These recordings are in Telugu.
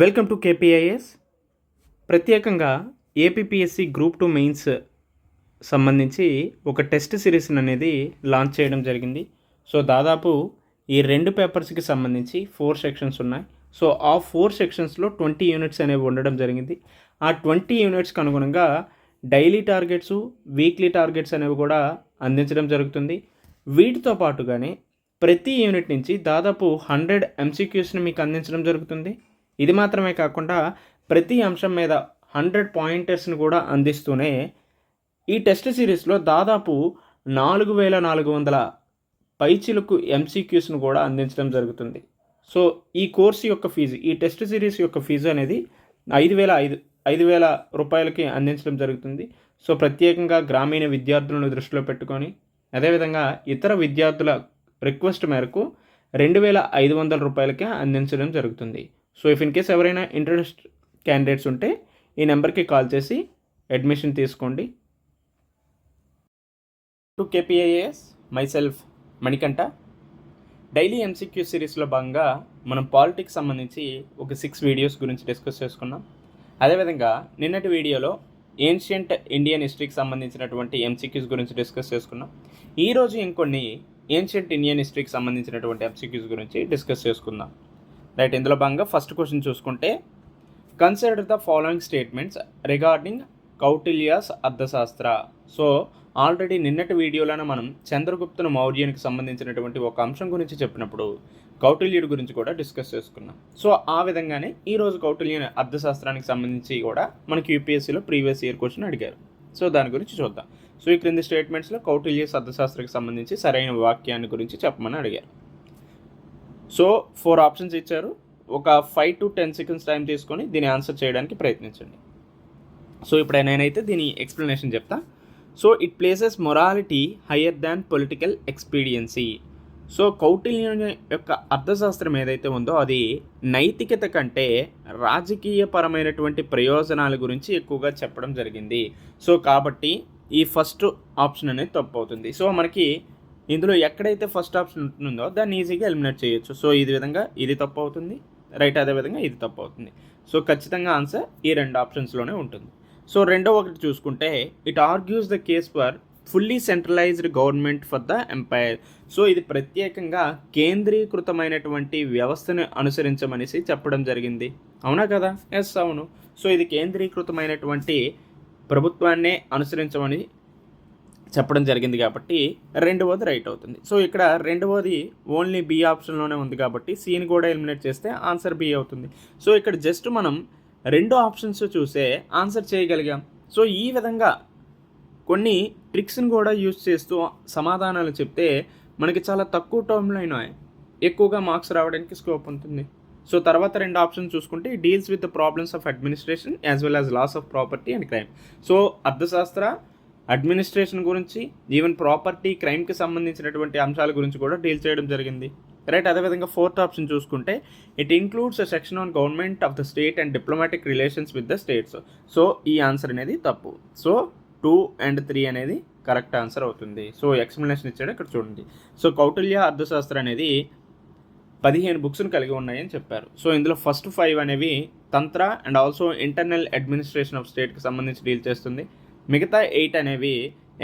వెల్కమ్ టు కేపీఐఎస్ ప్రత్యేకంగా ఏపీపీఎస్సి గ్రూప్ టూ మెయిన్స్ సంబంధించి ఒక టెస్ట్ సిరీస్ అనేది లాంచ్ చేయడం జరిగింది. సో దాదాపు ఈ రెండు పేపర్స్కి సంబంధించి ఫోర్ సెక్షన్స్ ఉన్నాయి. సో ఆ ఫోర్ సెక్షన్స్లో ట్వంటీ యూనిట్స్ అనేవి ఉండడం జరిగింది. ఆ ట్వంటీ యూనిట్స్కి అనుగుణంగా డైలీ టార్గెట్స్ వీక్లీ టార్గెట్స్ అనేవి కూడా అందించడం జరుగుతుంది. వీటితో పాటుగానే ప్రతి యూనిట్ నుంచి దాదాపు హండ్రెడ్ ఎంసీక్యూస్ని మీకు అందించడం జరుగుతుంది. ఇది మాత్రమే కాకుండా ప్రతి అంశం మీద హండ్రెడ్ పాయింటర్స్ని కూడా అందిస్తూనే ఈ టెస్ట్ సిరీస్లో దాదాపు నాలుగు వేల నాలుగు వందల పైచిలకు ఎంసీక్యూస్ను కూడా అందించడం జరుగుతుంది. సో ఈ కోర్సు యొక్క ఫీజు ఈ టెస్ట్ సిరీస్ యొక్క ఫీజు అనేది ఐదు వేల ఐదు ఐదు వేల రూపాయలకి అందించడం జరుగుతుంది. సో ప్రత్యేకంగా గ్రామీణ విద్యార్థులను దృష్టిలో పెట్టుకొని అదేవిధంగా ఇతర విద్యార్థుల రిక్వెస్ట్ మేరకు రెండు వేల ఐదు వందల రూపాయలకే అందించడం జరుగుతుంది. సో ఇఫ్ ఇన్ కేస్ ఎవరైనా ఇంట్రెస్ట్ క్యాండిడేట్స్ ఉంటే ఈ నెంబర్కి కాల్ చేసి అడ్మిషన్ తీసుకోండి. To KPIAS myself Manikanta daily MCQ సిరీస్లో భాగంగా మనం పాలిటిక్స్ సంబంధించి ఒక సిక్స్ వీడియోస్ గురించి డిస్కస్ చేసుకున్నాం. అదేవిధంగా నిన్నటి వీడియోలో ఏన్షియంట్ ఇండియన్ హిస్టరీకి సంబంధించినటువంటి ఎంసీక్యూస్ గురించి డిస్కస్ చేసుకున్నాం. ఈరోజు ఇంకొన్ని ఏన్షియంట్ ఇండియన్ హిస్టరీకి సంబంధించినటువంటి ఎంసీక్యూస్ గురించి డిస్కస్ చేసుకుందాం. రైట్ ఇందులో భాగంగా ఫస్ట్ క్వశ్చన్ చూసుకుంటే consider the following statements regarding కౌటిల్యాస్ Arthashastra so already నిన్నటి వీడియోలోనే మనం చంద్రగుప్తుని మౌర్యానికి సంబంధించినటువంటి ఒక అంశం గురించి చెప్పినప్పుడు కౌటిల్యుడి గురించి కూడా డిస్కస్ చేసుకున్నాం. సో ఆ విధంగానే ఈరోజు కౌటిల్యుని అర్థశాస్త్రానికి సంబంధించి కూడా మనకి యూపీఎస్సీలో ప్రీవియస్ ఇయర్ క్వశ్చన్ అడిగారు. సో దాని గురించి చూద్దాం. సో ఈ క్రింది స్టేట్మెంట్స్లో కౌటిల్యస్ అర్థశాస్త్రకి సంబంధించి సరైన వాక్యాన్ని గురించి చెప్పమని అడిగారు. సో ఫోర్ ఆప్షన్స్ ఇచ్చారు. ఒక five to ten seconds time తీసుకొని దీని ఆన్సర్ చేయడానికి ప్రయత్నించండి. సో ఇప్పుడు నేనైతే దీని ఎక్స్ప్లెనేషన్ చెప్తా. So it places morality higher than political expediency so కౌటిల్యం యొక్క అర్థశాస్త్రం ఏదైతే ఉందో అది నైతికత కంటే రాజకీయపరమైనటువంటి ప్రయోజనాల గురించి ఎక్కువగా చెప్పడం జరిగింది. సో కాబట్టి ఈ ఫస్ట్ ఆప్షన్ అనేది తప్పు అవుతుంది. సో మనకి ఇందులో ఎక్కడైతే ఫస్ట్ ఆప్షన్ ఉంటుందో దాన్ని ఈజీగా ఎలిమినేట్ చేయొచ్చు. సో ఈ విధంగా ఇది తప్పు అవుతుంది. రైట్ అదే విధంగా ఇది తప్పు అవుతుంది. సో ఖచ్చితంగా ఆన్సర్ ఈ రెండు ఆప్షన్స్లోనే ఉంటుంది. సో రెండో ఒకటి చూసుకుంటే it argues the case for fully centralised government for the empire so ఇది ప్రత్యేకంగా కేంద్రీకృతమైనటువంటి వ్యవస్థను అనుసరించమనేసి చెప్పడం జరిగింది. అవునా కదా? ఎస్ అవును. సో ఇది కేంద్రీకృతమైనటువంటి ప్రభుత్వాన్నే అనుసరించమని చెప్పడం జరిగింది కాబట్టి రెండవది రైట్ అవుతుంది. సో ఇక్కడ రెండవది ఓన్లీ బి ఆప్షన్లోనే ఉంది కాబట్టి సీని కూడా ఎలిమినేట్ చేస్తే ఆన్సర్ బి అవుతుంది. సో ఇక్కడ జస్ట్ మనం రెండు ఆప్షన్స్ చూసే ఆన్సర్ చేయగలిగాం. సో ఈ విధంగా కొన్ని ట్రిక్స్ని కూడా యూజ్ చేస్తూ సమాధానాలు చెప్తే మనకి చాలా తక్కువ టర్మ్లో అయినా ఎక్కువగా మార్క్స్ రావడానికి స్కోప్ ఉంటుంది. సో తర్వాత రెండు ఆప్షన్స్ చూసుకుంటే deals with the problems of administration as well as laws of property and crime so Arthashastra administration గురించి ఈవెన్ ప్రాపర్టీ క్రైమ్కి సంబంధించినటువంటి అంశాల గురించి కూడా డీల్ చేయడం జరిగింది. రైట్ అదేవిధంగా ఫోర్త్ ఆప్షన్ చూసుకుంటే it includes a section on government of the state and diplomatic relations with the states so ఈ ఆన్సర్ అనేది తప్పు. సో టూ అండ్ త్రీ అనేది కరెక్ట్ ఆన్సర్ అవుతుంది. సో ఎక్స్ప్లెనేషన్ ఇచ్చాడు ఇక్కడ చూడండి. సో కౌటిల్య అర్థశాస్త్రం అనేది పదిహేను బుక్స్ని కలిగి ఉన్నాయని చెప్పారు. సో ఇందులో ఫస్ట్ ఫైవ్ అనేవి tantra and also internal administration of స్టేట్కి సంబంధించి డీల్ చేస్తుంది. మిగతా ఎయిట్ అనేవి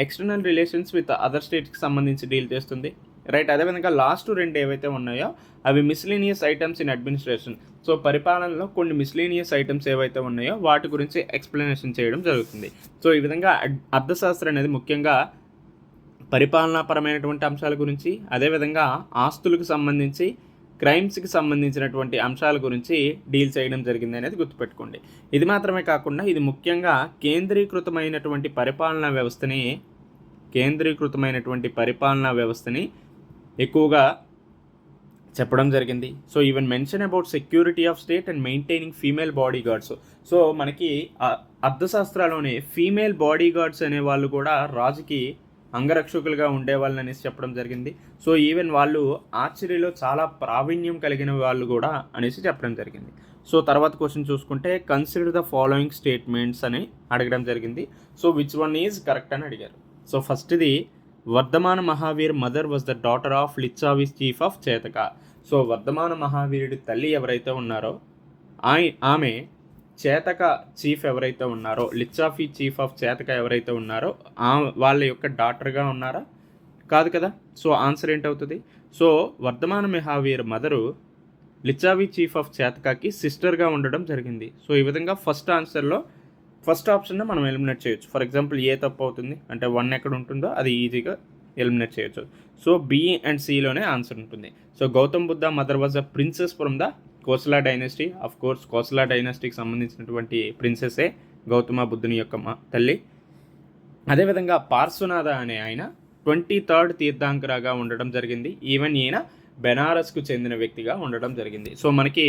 ఎక్స్టర్నల్ రిలేషన్స్ విత్ అదర్ స్టేట్స్కి సంబంధించి డీల్ చేస్తుంది. రైట్ అదేవిధంగా లాస్ట్ రెండు ఏవైతే ఉన్నాయో అవి miscellaneous items in administration so పరిపాలనలో కొన్ని మిస్లీనియస్ ఐటమ్స్ ఏవైతే ఉన్నాయో వాటి గురించి ఎక్స్ప్లెనేషన్ చేయడం జరుగుతుంది. సో ఈ విధంగా అర్థశాస్త్రం అనేది ముఖ్యంగా పరిపాలనాపరమైనటువంటి అంశాల గురించి అదేవిధంగా ఆస్తులకు సంబంధించి క్రైమ్స్కి సంబంధించినటువంటి అంశాల గురించి డీల్ చేయడం జరిగింది అనేది గుర్తుపెట్టుకోండి. ఇది మాత్రమే కాకుండా ఇది ముఖ్యంగా కేంద్రీకృతమైనటువంటి పరిపాలనా వ్యవస్థని కేంద్రీకృతమైనటువంటి పరిపాలనా వ్యవస్థని ఎక్కువగా చెప్పడం జరిగింది. So even mention about security of state and maintaining female body guards so మనకి అర్థశాస్త్రాలోనే ఫీమేల్ బాడీ గార్డ్స్ అనే వాళ్ళు కూడా రాజుకి అంగరక్షకులుగా ఉండేవాళ్ళని అనేసి చెప్పడం జరిగింది. సో ఈవెన్ వాళ్ళు ఆర్చరీలో చాలా ప్రావీణ్యం కలిగిన వాళ్ళు కూడా అనేసి చెప్పడం జరిగింది. సో తర్వాత క్వశ్చన్ చూసుకుంటే కన్సిడర్ ద ఫాలోయింగ్ స్టేట్మెంట్స్ అని అడగడం జరిగింది. So which one is correct అని అడిగారు. సో ఫస్ట్ది Vardhamana Mahavir mother was the daughter of Licchavis chief of Chetaka so Vardhamana మహావీరుడి తల్లి ఎవరైతే ఉన్నారో ఆమె చేతక చీఫ్ ఎవరైతే ఉన్నారో లిచ్చాఫీ చీఫ్ ఆఫ్ చేతక ఎవరైతే ఉన్నారో ఆ వాళ్ళ యొక్క డాక్టర్గా ఉన్నారా? కాదు కదా? So answer ఏంటవుతుంది? So Vardhamana Mahavir mother Licchavi chief of చేతకాకి సిస్టర్గా ఉండడం జరిగింది. సో ఈ విధంగా ఫస్ట్ ఆన్సర్లో ఫస్ట్ ఆప్షన్ మనం ఎలిమినేట్ చేయొచ్చు. ఫర్ ఎగ్జాంపుల్ ఏ తప్పు అవుతుంది? అంటే వన్ ఎక్కడ ఉంటుందో అది ఈజీగా ఎలిమినేట్ చేయొచ్చు. సో బి అండ్ సిలోనే ఆన్సర్ ఉంటుంది. So Gautam Buddha mother was a princess from the Kosala dynasty of course Kosala డైనస్టీకి సంబంధించినటువంటి ప్రిన్సెసే గౌతమ బుద్ధుని యొక్క మా తల్లి. అదేవిధంగా పార్శ్వనాథ అనే ఆయన ట్వంటీ థర్డ్ తీర్థాంకరాగా ఉండడం జరిగింది. ఈవెన్ ఈయన బెనారస్కు చెందిన వ్యక్తిగా ఉండడం జరిగింది. సో మనకి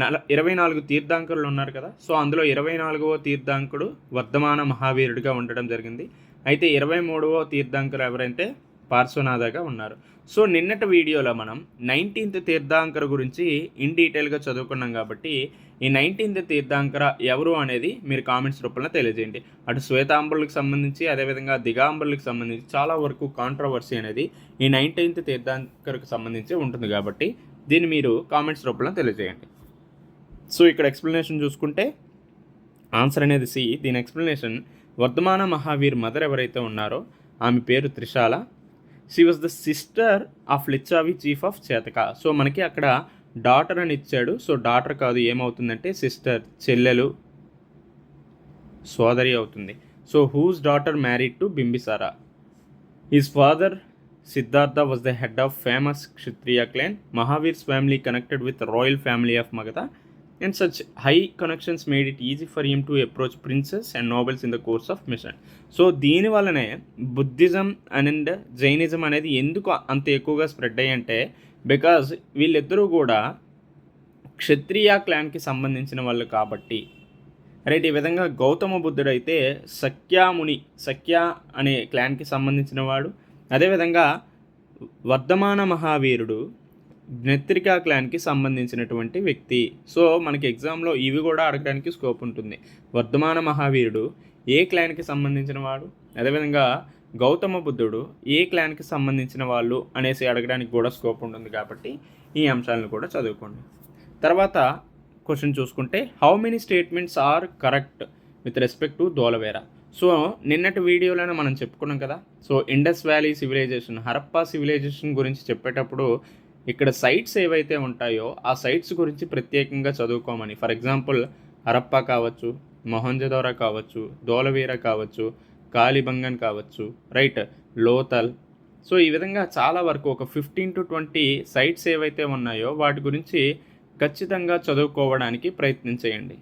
నల ఇరవై నాలుగు తీర్థాంకరులు ఉన్నారు కదా. సో అందులో ఇరవై నాలుగవ తీర్థాంకుడు వర్ధమాన మహావీరుడిగా ఉండడం జరిగింది. అయితే ఇరవై మూడవ తీర్థాంకరు ఎవరైతే పార్శ్వనాథగా ఉన్నారు. సో నిన్నటి వీడియోలో మనం నైన్టీన్త్ తీర్థాంకర గురించి ఇన్ డీటెయిల్గా చదువుకున్నాం కాబట్టి ఈ నైన్టీన్త్ తీర్థాంకర ఎవరు అనేది మీరు కామెంట్స్ రూపంలో తెలియజేయండి. అటు శ్వేతాంబరులకు సంబంధించి అదేవిధంగా దిగాంబరులకు సంబంధించి చాలా వరకు కాంట్రవర్సీ అనేది ఈ నైన్టీన్త్ తీర్థాంకరకు సంబంధించి ఉంటుంది కాబట్టి దీన్ని మీరు కామెంట్స్ రూపంలో తెలియజేయండి. సో ఇక్కడ ఎక్స్ప్లెనేషన్ చూసుకుంటే ఆన్సర్ అనేది సి. దీని ఎక్స్ప్లెనేషన్ వర్ధమాన మహావీర్ మదర్ ఎవరైతే ఉన్నారో ఆమె పేరు Trishala. She was the sister of Licchavi chief of Chetaka so మనకి అక్కడ డాటర్ అని ఇచ్చాడు. సో డాటర్ కాదు ఏమవుతుందంటే సిస్టర్ చెల్లెలు సోదరి అవుతుంది. So whose daughter married to Bimbisara his father Siddhartha was the head of famous Kshatriya clan Mahavir's family connected with royal family of Magadha and such high connections made it easy for him to approach princes and nobles in the course of mission so దీని వల్లనే బుద్ధిజం అండ్ జైనిజం అనేది ఎందుకు అంత ఎక్కువగా స్ప్రెడ్ అయ్యంటే బికాజ్ వీళ్ళిద్దరూ కూడా క్షత్రియ క్లాన్కి సంబంధించిన వాళ్ళు కాబట్టి. రైట్ ఈ విధంగా గౌతమ బుద్ధుడు అయితే సఖ్యాముని సఖ్య అనే క్లాన్కి సంబంధించిన వాడు. అదేవిధంగా వర్ధమాన మహావీరుడు నెత్రికా క్లాన్కి సంబంధించినటువంటి వ్యక్తి. సో మనకి ఎగ్జామ్లో ఇవి కూడా అడగడానికి స్కోప్ ఉంటుంది. వర్ధమాన మహావీరుడు ఏ క్లాన్కి సంబంధించిన వాడు? అదేవిధంగా గౌతమ బుద్ధుడు ఏ క్లాన్కి సంబంధించిన వాళ్ళు అనేసి అడగడానికి కూడా స్కోప్ ఉంటుంది కాబట్టి ఈ అంశాలను కూడా చదువుకోండి. తర్వాత క్వశ్చన్ చూసుకుంటే how many statements are correct with respect to Dholavira? So నిన్నటి వీడియోలోనే మనం చెప్పుకున్నాం కదా. So Indus valley civilisation Harappa civilisation గురించి చెప్పేటప్పుడు ఇక్కడ సైట్స్ ఏవైతే ఉంటాయో ఆ సైట్స్ గురించి ప్రత్యేకంగా చదువుకోమని. ఫర్ ఎగ్జాంపుల్ హరప్పా కావచ్చు మొహంజదోరా కావచ్చు దోలవీర కావచ్చు కాలిబంగన్ కావచ్చు రైట్? లోతల్. సో ఈ విధంగా చాలా వరకు ఒక ఫిఫ్టీన్ టు ట్వంటీ సైట్స్ ఏవైతే ఉన్నాయో వాటి గురించి ఖచ్చితంగా చదువుకోవడానికి ప్రయత్నం చేయండి.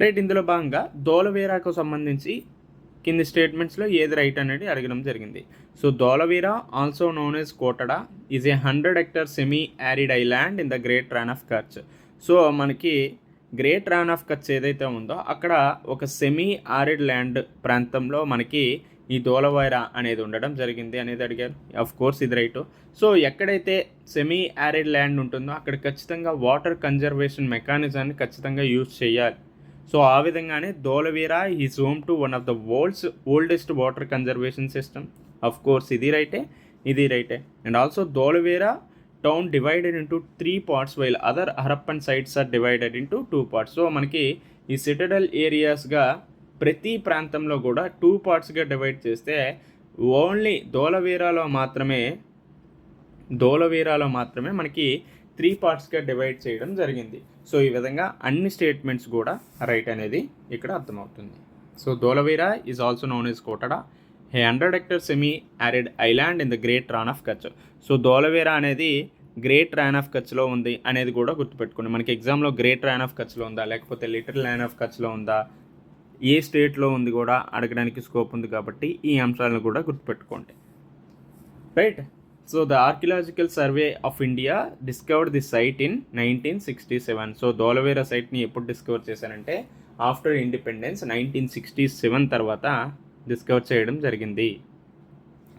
రైట్ ఇందులో భాగంగా దోలవీరాకు సంబంధించి కింది స్టేట్మెంట్స్లో ఏది రైట్ అనేది అడగడం జరిగింది. So Dholavira also known as Kotada is a hundred hectare semi arid island in the great Rann of Kutch so మనకి గ్రేట్ రాన్ ఆఫ్ కచ్ ఏదైతే ఉందో అక్కడ ఒక సెమీ ఆరిడ్ ల్యాండ్ ప్రాంతంలో మనకి ఈ దోలవైరా అనేది ఉండడం జరిగింది అనేది అడిగారు. అఫ్ కోర్స్ ఇది రైట్. సో ఎక్కడైతే సెమీ యారిడ్ ల్యాండ్ ఉంటుందో అక్కడ ఖచ్చితంగా వాటర్ కన్జర్వేషన్ మెకానిజాన్ని ఖచ్చితంగా యూజ్ చేయాలి. సో ఆ విధంగానే Dholavira is home to one of the world's oldest water conservation system. Of course ఇది రైటే ఇది రైటే. And also Dholavira town divided into three parts while other Harappan sites are divided into two parts so మనకి ఈ సిటడల్ ఏరియాస్గా ప్రతి ప్రాంతంలో కూడా టూ పార్ట్స్గా డివైడ్ చేస్తే ఓన్లీ దోలవీరాలో మాత్రమే దోలవీరాలో మాత్రమే మనకి త్రీ పార్ట్స్గా డివైడ్ చేయడం జరిగింది. సో ఈ విధంగా అన్ని స్టేట్మెంట్స్ కూడా రైట్ అనేది ఇక్కడ అర్థమవుతుంది. So Dholavira is also known as Kotada a hundred hectare semi arid island in the great Rann of Kutch so Dholavira అనేది గ్రేట్ ర్యాన్ ఆఫ్ కచ్లో ఉంది అనేది కూడా గుర్తుపెట్టుకోండి. మనకి ఎగ్జామ్లో గ్రేట్ ర్యాన్ ఆఫ్ కచ్లో ఉందా? లేకపోతే లిటిల్ ర్యాన్ ఆఫ్ కచ్లో ఉందా? ఏ స్టేట్లో ఉంది కూడా అడగడానికి స్కోప్ ఉంది కాబట్టి ఈ అంశాలను కూడా గుర్తుపెట్టుకోండి. Right so the archaeological survey of India discovered the site in nineteen sixty seven so Dholavira సైట్ని ఎప్పుడు డిస్కవర్ చేశారంటే after independence nineteen sixty seven తర్వాత డిస్కవర్ చేయడం జరిగింది.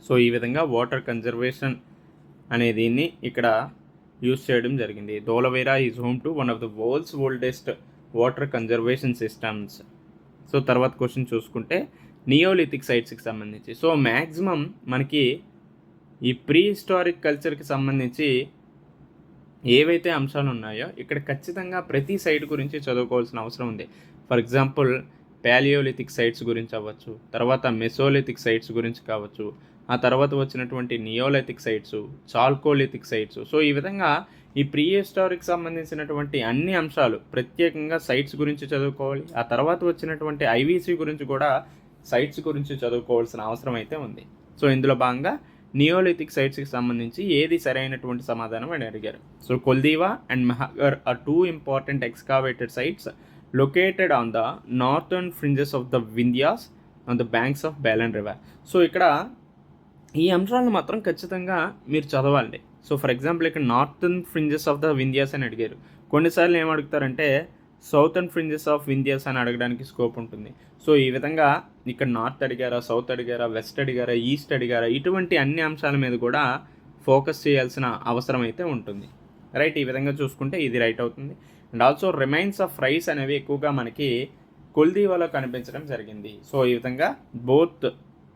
సో ఈ విధంగా వాటర్ కన్జర్వేషన్ అనే దీన్ని ఇక్కడ యూస్ చేయడం జరిగింది. Dholavira is home to one of the world's oldest water conservation systems so తర్వాత క్వశ్చన్ చూసుకుంటే నియోలిథిక్ సైట్స్కి సంబంధించి. సో మ్యాక్సిమం మనకి ఈ ప్రీ హిస్టారిక్ కల్చర్కి సంబంధించి ఏవైతే అంశాలు ఉన్నాయో ఇక్కడ ఖచ్చితంగా ప్రతి సైట్ గురించి చదువుకోవాల్సిన అవసరం ఉంది. ఫర్ ఎగ్జాంపుల్ ప్యాలియోలిథిక్ సైట్స్ గురించి అవ్వచ్చు తర్వాత మెసోలిథిక్ సైట్స్ గురించి కావచ్చు ఆ తర్వాత వచ్చినటువంటి neolithic sites chalcolithic sites so ఈ విధంగా ఈ ప్రీ హిస్టారిక్ సంబంధించినటువంటి అన్ని అంశాలు ప్రత్యేకంగా సైట్స్ గురించి చదువుకోవాలి ఆ తర్వాత వచ్చినటువంటి ఐవీసీ గురించి కూడా సైట్స్ గురించి చదువుకోవాల్సిన అవసరం అయితే ఉంది. సో ఇందులో భాగంగా నియోలిథిక్ సైట్స్కి సంబంధించి ఏది సరైనటువంటి సమాధానం అని అడిగారు. So Koldihwa and Mahagara are two important excavated sites located on the northern fringes of the Vindhyas on the banks of Belan river so ఇక్కడ ఈ అంశాలను మాత్రం ఖచ్చితంగా మీరు చదవాలి. సో ఫర్ ఎగ్జాంపుల్ ఇక్కడ northern fringes of the Vindhyas అని అడిగారు. కొన్నిసార్లు ఏం అడుగుతారంటే సౌతర్న్ ఫ్రింజెస్ ఆఫ్ వింధ్యాస్ అని అడగడానికి స్కోప్ ఉంటుంది. సో ఈ విధంగా ఇక్కడ నార్త్ అడిగారా సౌత్ అడిగారా వెస్ట్ అడిగారా ఈస్ట్ అడిగారా ఇటువంటి అన్ని అంశాల మీద కూడా ఫోకస్ చేయాల్సిన అవసరం అయితే ఉంటుంది. రైట్ ఈ విధంగా చూసుకుంటే ఇది రైట్ అవుతుంది. And also remains of rice అనేవి ఎక్కువగా మనకి కుల్దీవాలో కనిపించడం జరిగింది. సో ఈ విధంగా బోత్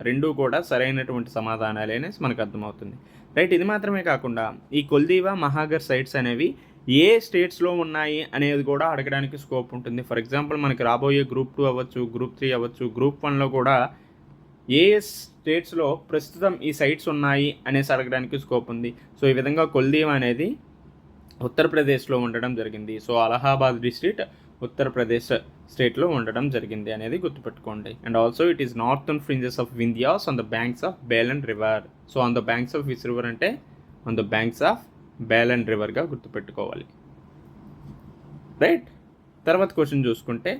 రెండు కూడా సరైనటువంటి సమాధానాలే అనేసి మనకు అర్థమవుతుంది. రైట్ ఇది మాత్రమే కాకుండా ఈ కొల్దీవా మహాగర్ సైట్స్ అనేవి ఏ స్టేట్స్లో ఉన్నాయి అనేది కూడా అడగడానికి స్కోప్ ఉంటుంది. ఫర్ ఎగ్జాంపుల్ మనకి రాబోయే గ్రూప్ టూ అవ్వచ్చు గ్రూప్ త్రీ అవ్వచ్చు గ్రూప్ వన్లో కూడా ఏ స్టేట్స్లో ప్రస్తుతం ఈ సైట్స్ ఉన్నాయి అనేసి అడగడానికి స్కోప్ ఉంది. సో ఈ విధంగా కొల్దీవ్ అనేది ఉత్తరప్రదేశ్లో ఉండడం జరిగింది. సో అలహాబాద్ డిస్ట్రిక్ట్ ఉత్తరప్రదేశ్ స్టేట్లో ఉండడం జరిగింది అనేది గుర్తుపెట్టుకోండి. And also it is northern fringes of Vindhyas on the banks of Belan river. So on the banks of this river అంటే on the banks of Belan రివర్గా గుర్తుపెట్టుకోవాలి. రైట్ తర్వాత క్వశ్చన్ చూసుకుంటే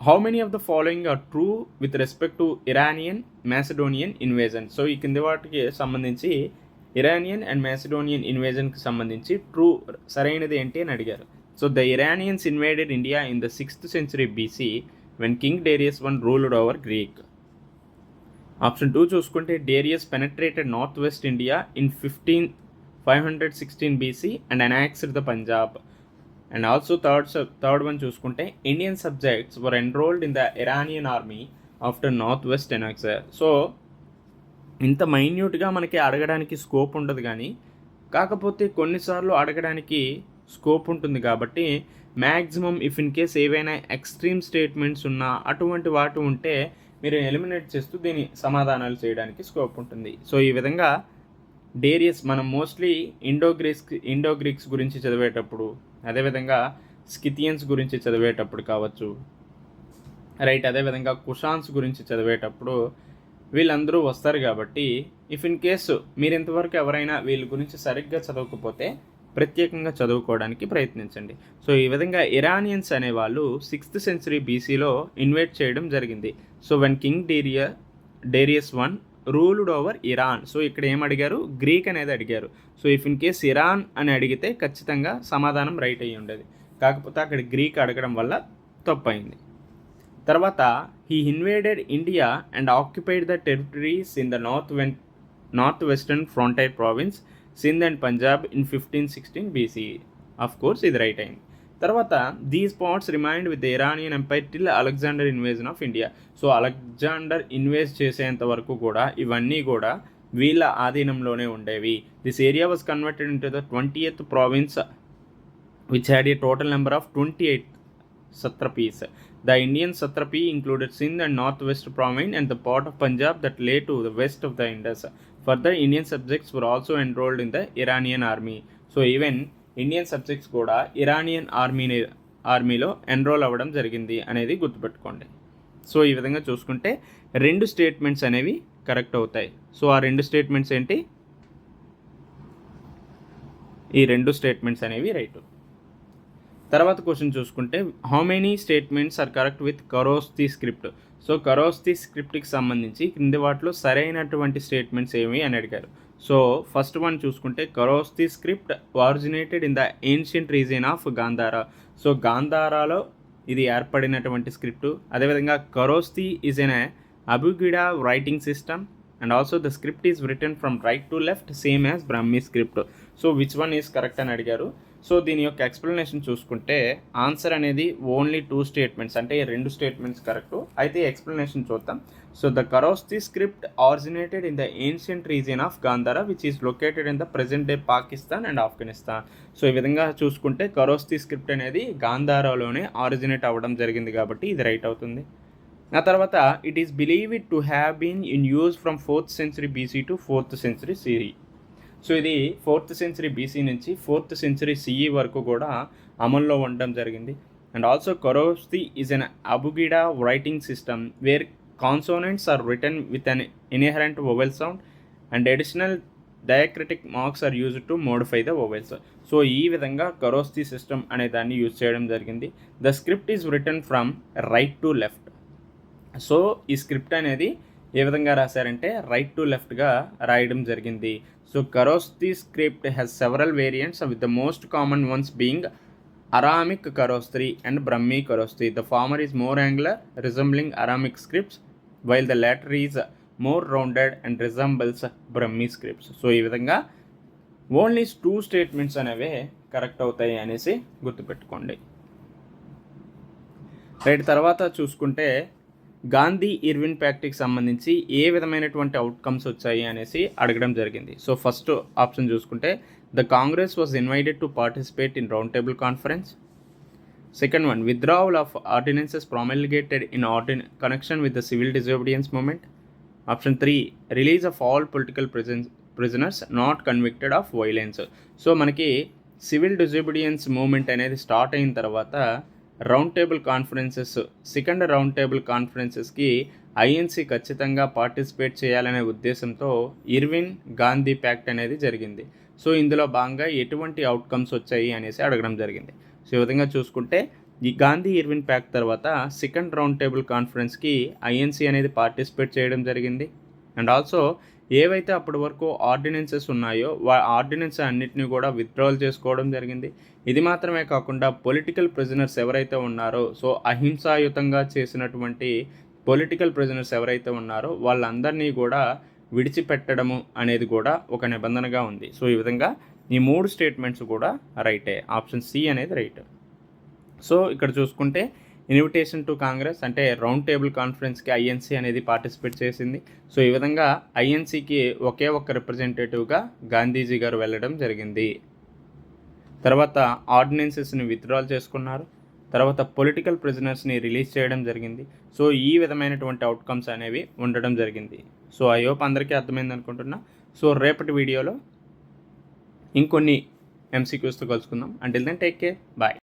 how many of the following are true with respect to Iranian Macedonian invasion so ఈ కింది వాటికి సంబంధించి ఇరానియన్ అండ్ మ్యాసిడోనియన్ ఇన్వేజన్కి సంబంధించి ట్రూ సరైనది ఏంటి అని అడిగారు. So the Iranians invaded India in the sixth century BC when king Darius one ruled over Greek option two చూసుకుంటే Darius penetrated north west India in fifteen five hundred sixteen BC and annexed the Punjab. And also third third one చూసుకుంటే Indian subjects were enrolled in the Iranian army after north west annexure so ఇంత మైన్యూట్గా మనకి అడగడానికి స్కోప్ ఉండదు కానీ కాకపోతే కొన్నిసార్లు అడగడానికి స్కోప్ ఉంటుంది కాబట్టి మ్యాక్సిమం ఇఫ్ ఇన్ కేస్ ఏవైనా ఎక్స్ట్రీమ్ స్టేట్మెంట్స్ ఉన్నా అటువంటి వాటి ఉంటే మీరు ఎలిమినేట్ చేస్తూ దీని సమాధానాలు చేయడానికి స్కోప్ ఉంటుంది. సో ఈ విధంగా డేరియస్ మనం మోస్ట్లీ ఇండోగ్రీక్స్ ఇండోగ్రీక్స్ గురించి చదివేటప్పుడు అదేవిధంగా స్కితియన్స్ గురించి చదివేటప్పుడు కావచ్చు రైట్ అదేవిధంగా కుషాన్స్ గురించి చదివేటప్పుడు వీళ్ళందరూ వస్తారు కాబట్టి ఇఫ్ ఇన్ కేసు మీరు ఇంతవరకు ఎవరైనా వీళ్ళ గురించి సరిగ్గా చదవకపోతే ప్రత్యేకంగా చదువుకోవడానికి ప్రయత్నించండి. సో ఈ విధంగా ఇరానియన్స్ అనేవాళ్ళు సిక్స్త్ సెంచరీ బీసీలో ఇన్వైట్ చేయడం జరిగింది. So when king Daria Darius one ruled over Iran so ఇక్కడ ఏం అడిగారు? గ్రీక్ అనేది అడిగారు. So if in case Iran అని అడిగితే ఖచ్చితంగా సమాధానం రైట్ అయ్యి ఉండేది. కాకపోతే అక్కడ గ్రీక్ అడగడం వల్ల తప్పు అయింది తర్వాత he invaded India and occupied the territories in the north when north western frontier province Sindh and Punjab in fifteen sixteen BC of course ఇది రైట్ అయింది. తర్వాత these spots remind with Iranian empire till Alexander invasion of India so Alexander invade చేసేంత వరకు కూడా ఇవన్నీ కూడా వీళ్ళ ఆధీనంలోనే ఉండేవి. This area was converted into the twenty eighth province which had a total number of twenty eighth satrapies the Indian satrapy included Sindh and north west province and the part of Punjab that lay to the west of the Indus further Indian subjects for also enrolled in the Iranian army so even Indian subjects కూడా ఇరానియన్ ఆర్మీని ఆర్మీలో ఎన్రోల్ అవ్వడం జరిగింది అనేది గుర్తుపెట్టుకోండి. సో ఈ విధంగా చూసుకుంటే రెండు స్టేట్మెంట్స్ అనేవి కరెక్ట్ అవుతాయి. సో ఆ రెండు స్టేట్మెంట్స్ ఏంటి? ఈ రెండు స్టేట్మెంట్స్ అనేవి రైట్ తర్వాత క్వశ్చన్ చూసుకుంటే how many statements are correct with Kharosthi script so Kharosthi స్క్రిప్ట్కి సంబంధించి క్రింది వాటిలో సరైనటువంటి స్టేట్మెంట్స్ ఏమి అని అడిగారు. సో ఫస్ట్ వన్ చూసుకుంటే Kharosthi script originated in the ancient region of Gandhara so గాంధారాలో ఇది ఏర్పడినటువంటి స్క్రిప్ట్ అదేవిధంగా Kharosthi is an abugida writing system and also the script is written from right to left same as Brahmi script so which one is correct అని అడిగారు? సో దీని యొక్క ఎక్స్ప్లెనేషన్ చూసుకుంటే ఆన్సర్ అనేది ఓన్లీ టూ స్టేట్మెంట్స్ అంటే ఈ రెండు స్టేట్మెంట్స్ కరెక్ట్ అయితే ఎక్స్ప్లెనేషన్ చూద్దాం. So the Kharosthi script originated in the ancient region of Gandhara which is located in the present day Pakistan and Afghanistan so ఈ విధంగా చూసుకుంటే కరోస్తి స్క్రిప్ట్ అనేది గాంధారాలోనే ఆరిజినేట్ అవ్వడం జరిగింది కాబట్టి ఇది రైట్ అవుతుంది. ఆ తర్వాత it is believe it to have been in use from fourth century BC to fourth century CE so ఇది ఫోర్త్ సెంచరీ బీసీ నుంచి ఫోర్త్ సెంచరీ సిఈ వరకు కూడా అమల్లో ఉండడం జరిగింది. And also Kharosthi is an abugida writing system where consonants are written with an inherent vowel sound and additional diacritic marks are use to modify the vowels so ఈ విధంగా కరోస్తి సిస్టమ్ అనే దాన్ని యూజ్ చేయడం జరిగింది. The script is written from right to left. So ఈ స్క్రిప్ట్ అనేది ఏ విధంగా రాశారంటే రైట్ టు లెఫ్ట్గా రాయడం జరిగింది. So Kharosthi script has several variants with the most common ones being Aramaic Kharosthi and Brahmi Kharosthi the former is more angular resembling Aramaic scripts while the latter is more rounded and resembles Brahmi scripts so ఈ విధంగా ఓన్లీ టూ స్టేట్మెంట్స్ అనేవే కరెక్ట్ అవుతాయి అనేసి గుర్తుపెట్టుకోండి. రైట్ తర్వాత చూసుకుంటే గాంధీ ఇర్విన్ ప్యాక్ట్కి సంబంధించి ఏ విధమైనటువంటి అవుట్కమ్స్ వచ్చాయి అనేసి అడగడం జరిగింది. సో ఫస్ట్ ఆప్షన్ చూసుకుంటే the Congress was invited to participate in round table conference second one withdrawal of ordinances promulgated in order connection with the civil disobedience movement option three release of all political prisons prisoners not convicted of violence so మనకి సివిల్ డిజోబిడియన్స్ మూమెంట్ అనేది స్టార్ట్ అయిన తర్వాత round table conferences second round table కాన్ఫరెన్సెస్కి INC ఖచ్చితంగా పార్టిసిపేట్ చేయాలనే ఉద్దేశంతో ఇర్విన్ గాంధీ ప్యాక్ట్ అనేది జరిగింది. సో ఇందులో భాగంగా ఎటువంటి అవుట్కమ్స్ వచ్చాయి అనేసి అడగడం జరిగింది. సో ఈ విధంగా చూసుకుంటే ఈ గాంధీ ఇర్విన్ ప్యాక్ట్ తర్వాత సెకండ్ రౌండ్ టేబుల్ కాన్ఫరెన్స్కి ఐఎన్సీ అనేది పార్టిసిపేట్ చేయడం జరిగింది. అండ్ ఆల్సో ఏవైతే అప్పటి వరకు ఆర్డినెన్సెస్ ఉన్నాయో వా ఆర్డినెన్స్ అన్నిటిని కూడా విత్డ్రావల్ చేసుకోవడం జరిగింది. ఇది మాత్రమే కాకుండా పొలిటికల్ ప్రిజనర్స్ ఎవరైతే ఉన్నారో సో అహింసాయుతంగా చేసినటువంటి పొలిటికల్ ప్రిజనర్స్ ఎవరైతే ఉన్నారో వాళ్ళందరినీ కూడా విడిచిపెట్టడము అనేది కూడా ఒక నిబంధనగా ఉంది. సో ఈ విధంగా ఈ మూడు స్టేట్మెంట్స్ కూడా రైటే ఆప్షన్ సి అనేది రైట్ సో ఇక్కడ చూసుకుంటే ఇన్విటేషన్ టు కాంగ్రెస్ అంటే రౌండ్ టేబుల్ కాన్ఫరెన్స్కి ఐఎన్సీ అనేది పార్టిసిపేట్ చేసింది. సో ఈ విధంగా ఐఎన్సీకి ఒకే ఒక్క రిప్రజెంటేటివ్గా గాంధీజీ గారు వెళ్ళడం జరిగింది. తర్వాత ఆర్డినెన్సెస్ని విత్డ్రాల్ చేసుకున్నారు. తర్వాత పొలిటికల్ ప్రిజనర్స్ని రిలీజ్ చేయడం జరిగింది. సో ఈ విధమైనటువంటి అవుట్కమ్స్ అనేవి ఉండడం జరిగింది. సో ఐ హోప్ అందరికీ అర్థమైంది అనుకుంటున్నా. సో రేపటి వీడియోలో ఇంకొన్ని ఎంసీక్యూస్తో కలుసుకుందాం. Until then take care bye